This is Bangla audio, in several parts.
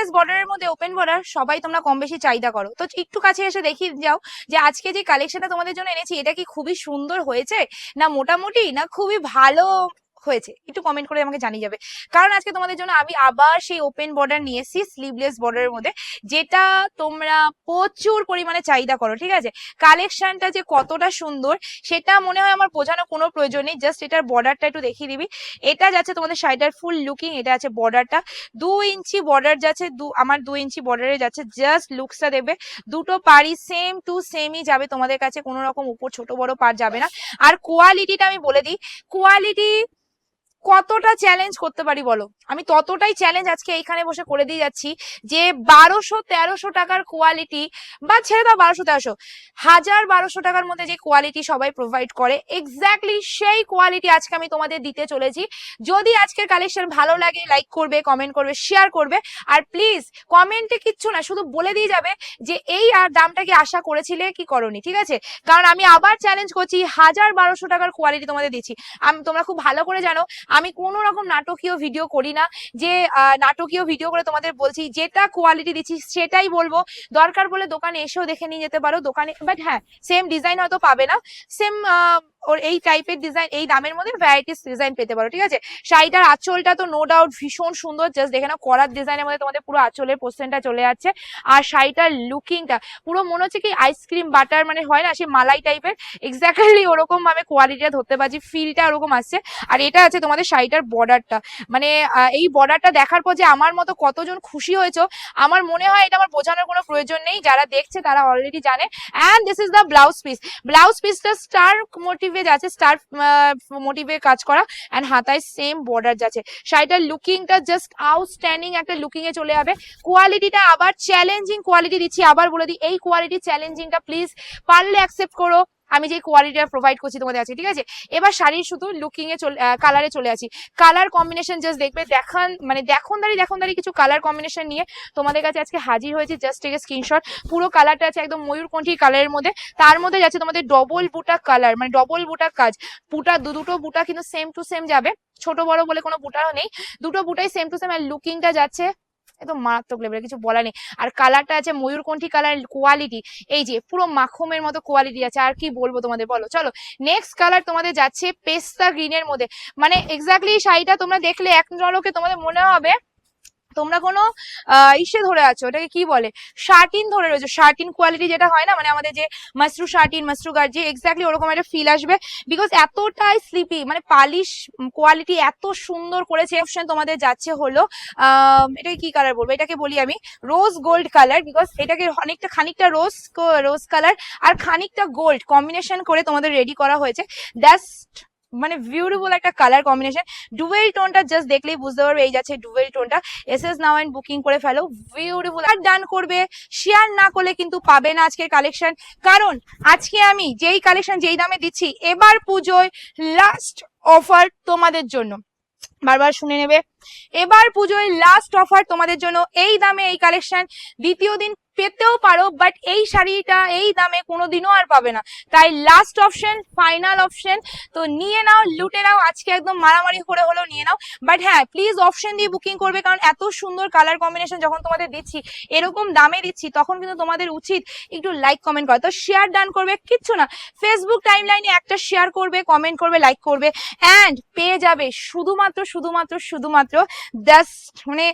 স্লিভলেস বর্ডারের মধ্যে ওপেন বর্ডার সবাই তোমরা কম বেশি চাহিদা করো। তো একটু কাছে এসে দেখি, যাও, যে আজকে যে কালেকশনটা তোমাদের জন্য এনেছি, এটা কি খুবই সুন্দর হয়েছে? না মোটামুটি, না খুবই ভালো হয়েছে, একটু কমেন্ট করে আমাকে জানিয়ে যাবে। কারণ আজকে তোমাদের জন্য আমি আবার সেই ওপেন বর্ডার নিয়ে এসেছি স্লিভলেস বর্ডারের মধ্যে, যেটা তোমরা প্রচুর পরিমাণে চাহিদা করো, ঠিক আছে? কালেকশনটা যে কতটা সুন্দর, সেটা মনে হয় আমার বোঝানো কোনো প্রয়োজন নেই জাস্ট এটার বর্ডারটা একটু দেখিয়ে দিবি। এটা যাচ্ছে তোমাদের শাড়িটার ফুল লুকিং এটা আছে বর্ডারটা দু ইঞ্চি বর্ডার যাচ্ছে, দু, আমার দু ইঞ্চি বর্ডারে যাচ্ছে জাস্ট লুকসটা দেবে। দুটো পাড়ি সেম টু সেমই যাবে তোমাদের কাছে, কোনো রকম উপর ছোট বড় পার যাবে না। আর কোয়ালিটিটা আমি বলে দিই কোয়ালিটি কতটা চ্যালেঞ্জ করতে পারি বলো? আমি ততটাই চ্যালেঞ্জ আজকে এইখানে বসে করে দিয়ে যাচ্ছি যে বারোশো তেরোশো টাকার কোয়ালিটি বা ছেড়ে দাও বারোশো তেরোশো, হাজার বারোশো টাকার মধ্যে যে কোয়ালিটি সবাই প্রোভাইড করে এক্স্যাক্টলি সেই কোয়ালিটি আজকে আমি তোমাদের দিতে চলেছি। যদি আজকের কালেকশন ভালো লাগে লাইক করবে কমেন্ট করবে শেয়ার করবে, আর প্লিজ কমেন্টে কিচ্ছু না, শুধু বলে দিয়ে যাবে যে এই আর দামটা কি আশা করেছিলে, কি করনি, ঠিক আছে? কারণ আমি আবার চ্যালেঞ্জ করছি, হাজার বারোশো টাকার কোয়ালিটি তোমাদের দিচ্ছি। আমি, তোমরা খুব ভালো করে জানো, আমি কোনো রকম নাটকীয় ভিডিও করি না। যে আহ, নাটকীয় ভিডিও করে তোমাদের বলছি যেটা কোয়ালিটি দিচ্ছি সেটাই বলব। দরকার বলে দোকানে এসেও দেখে নিয়ে যেতে পারো। দোকানে বাট হ্যাঁ সেম ডিজাইন হয়তো পাবে না। সেম ওর এই টাইপের ডিজাইন এই দামের মধ্যে ভ্যারাইটিস ডিজাইন পেতে পারো, ঠিক আছে? শাড়িটার আঁচলটা তো নো ডাউট ভীষণ সুন্দর জাস্ট দেখে নাও, করার ডিজাইনের মধ্যে তোমাদের পুরো আঁচলের পোর্শনটা চলে যাচ্ছে। আর শাড়িটার লুকিংটা পুরো মনে হচ্ছে কি আইসক্রিম বাটার মানে হয় না সেই মালাই টাইপের এক্স্যাক্টলি ওরকম ভাবে কোয়ালিটিটা ধরতে পারছি ফিলটা ওরকম আসছে। আর এটা আছে তোমাদের শাড়িটার বর্ডারটা মানে এই বর্ডারটা দেখার পর যে আমার মতো কতজন খুশি হয়েছো, আমার মনে হয় এটা আমার বোঝানোর কোনো প্রয়োজন নেই। যারা দেখছে তারা অলরেডি জানে। And this is the blouse piece blouse পিসটা স্টার মোটিভে যাচ্ছে স্টার মোটিভে কাজ করা অ্যান্ড হাতায় সেম বর্ডার যাচ্ছে। শাড়িটার লুকিংটা জাস্ট আউটস্ট্যান্ডিং একটা লুকিং এ চলে যাবে। কোয়ালিটিটা আবার চ্যালেঞ্জিং কোয়ালিটি দিচ্ছি। আবার বলে দিই, এই কোয়ালিটি চ্যালেঞ্জিংটা প্লিজ পারলে অ্যাকসেপ্ট করো। আমি যে কোয়ালিটিটা প্রোভাইড করছি তোমাদের আছে ঠিক আছে? এবার শাড়ির শুধু লুকিং এ চলে কালারে চলে আসি কালার কম্বিনেশন জাস্ট দেখবে, দেখান মানে দেখুন দাঁড়ি দেখুন দাঁড়ি কিছু কালার কম্বিনেশন নিয়ে তোমাদের কাছে আজকে হাজির হয়েছে। জাস্ট থেকে স্ক্রিনশট পুরো কালারটা আছে একদম ময়ূরকণ্ঠী কালারের মধ্যে। তার মধ্যে যাচ্ছে তোমাদের ডবল বুটা কালার মানে ডবল বুটা কাজ। বুটা দুটো বুটা কিন্তু সেম টু সেম যাবে। ছোট বড় বলে কোনো বুটাও নেই। দুটো বুটাই সেম টু সেম আর লুকিংটা যাচ্ছে একদম মারাত্মক লেভেলের কিছু বলা নেই। আর কালারটা আছে ময়ূরকণ্ঠী কালার কোয়ালিটি এই যে, পুরো মাখমের মতো কোয়ালিটি আছে। আর কি বলব তোমাদের, বলো? চলো নেক্সট কালার তোমাদের যাচ্ছে পেস্তা গ্রিনের মধ্যে। মানে এক্স্যাক্টলি শাড়িটা তোমরা দেখলে, এক নলকে তোমাদের মনে হবে তোমরা কোনো ইসে ধরে আছো ওটাকে কি বলে? শার্টিন ধরে রয়েছে, শার্টিন কোয়ালিটি যেটা হয় না মানে আমাদের যে মাসরু শার্টিন, মাসরু গার্জি এক্স্যাক্টলি ওরকম একটা ফিল আসবে বিকজ এতটাই স্লিপি মানে পালিশ কোয়ালিটি এত সুন্দর করেছে। অপশন তোমাদের যাচ্ছে হলো এটাকে কি কালার বলব? এটাকে বলি আমি রোজ গোল্ড কালার বিকজ এটাকে অনেকটা, খানিকটা রোজ রোজ কালার আর খানিকটা গোল্ড কম্বিনেশন করে তোমাদের রেডি করা হয়েছে। দ্যাটস মানে বিউটিফুল একটা কালার কম্বিনেশন ডুয়েল টোনটা জাস্ট দেখলেই বুঝতে পারবে, এই যাচ্ছে dual টোনটা S S now and booking করে ফেলো বিউটিফুল আর ডান করবে শেয়ার না করলে কিন্তু পাবে না আজকের কালেকশন কারণ আজকে আমি যেই কালেকশন যেই দামে দিচ্ছি, এবার পুজোয় লাস্ট অফার তোমাদের জন্য। বারবার শুনে নেবে। এবার পুজোয় লাস্ট অফার তোমাদের জন্য। এই দামে এই কালেকশন দ্বিতীয় দিন পেতেও পারো বাট এই শাড়িটা এই দামে কোনোদিনও আর পাবে না। তাই লাস্ট অপশন ফাইনাল অপশন তো নিয়ে নাও, লুটে নাও। আজকে একদম মারামারি করে হলেও নিয়ে নাও। বাট হ্যাঁ প্লিজ অপশন দিয়ে বুকিং করবে, কারণ এত সুন্দর কালার কম্বিনেশন যখন তোমাদের দিচ্ছি, এরকম দামে দিচ্ছি, তখন কিন্তু তোমাদের উচিত একটু লাইক কমেন্ট করা। তো শেয়ার ডান করবে, কিচ্ছু না। ফেসবুক টাইম লাইনে একটা শেয়ার করবে কমেন্ট করবে লাইক করবে। অ্যান্ড পেয়ে যাবে শুধুমাত্র শুধুমাত্র শুধুমাত্র জাস্ট মানে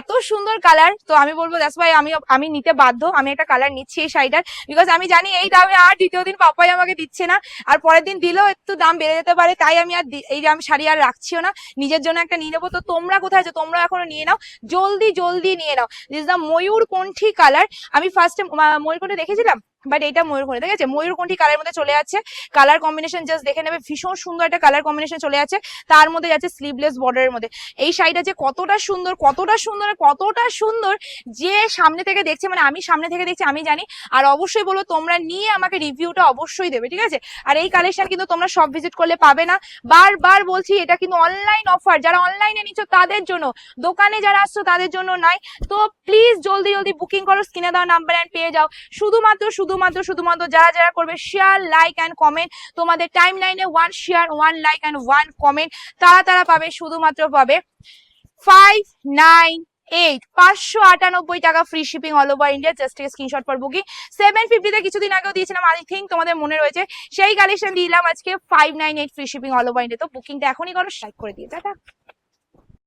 এত সুন্দর কালার তো আমি বলব দ্যাটস ভাই আমি আমি নিতে বাধ্য, আমি একটা কালার নিচ্ছি এই শাড়িটার বিকজ আমি জানি এই দামে আর দ্বিতীয় দিন পাপাই আমাকে দিচ্ছে না, আর পরের দিন দিলেও একটু দাম বেড়ে যেতে পারে, তাই আমি আর এই আমি শাড়ি আর রাখছিও না, নিজের জন্য একটা নিয়ে নেব, তো তোমরা কোথায় আছো? তোমরা এখনও নিয়ে নাও, জলদি জলদি নিয়ে নাও দিস দ্য ময়ূর কণ্ঠী কালার আমি ফার্স্টে ময়ূরকণ্ঠী দেখেছিলাম? বাট এটা ময়ূরকণ্ঠী ঠিক আছে? ময়ূরকণ্ঠী কালার মধ্যে চলে যাচ্ছে কালার কম্বিনেশন জাস্ট দেখে নেবে। ভীষণ সুন্দর একটা কালার কম্বিনেশন চলে যাচ্ছে তার মধ্যে যাচ্ছে স্লিভলেস বর্ডারের মধ্যে। এই শাড়িটা যে কতটা সুন্দর কতটা সুন্দর কতটা সুন্দর যে সামনে থেকে দেখছে মানে আমি সামনে থেকে দেখছি, আমি জানি। আর অবশ্যই বলব তোমরা নিয়ে আমাকে রিভিউটা অবশ্যই দেবে, ঠিক আছে? আর এই কালেকশন কিন্তু তোমরা সব ভিজিট করলে পাবে না। বারবার বলছি, এটা কিন্তু অনলাইন অফার যারা অনলাইনে নিচ্ছ, তাদের জন্য। দোকানে যারা আসছো, তাদের জন্য নাই। তো প্লিজ জলদি জলদি বুকিং করো স্ক্রিনে দেওয়া নাম্বার অ্যান্ড পেয়ে যাও। শুধুমাত্র শুধুমাত্র শুধুমাত্র যারা যারা করবে শেয়ার লাইক অ্যান্ড কমেন্ট তোমাদের টাইম লাইনে one share one like and one comment তারা তারা পাবে, শুধুমাত্র পাবে ফাইভ নাইন এইট পাঁচশো আটানব্বই টাকা free shipping all over India just screenshot for booking seven ফিফটিতে কিছুদিন আগেও দিয়েছিলাম আই থিঙ্ক তোমাদের মনে রয়েছে। সেই কালেকশন দিলাম আজকে five nine eight free shipping all over India তো বুকিংটা এখনই করো স্ট্রাইক করে দিয়ে। টাটা।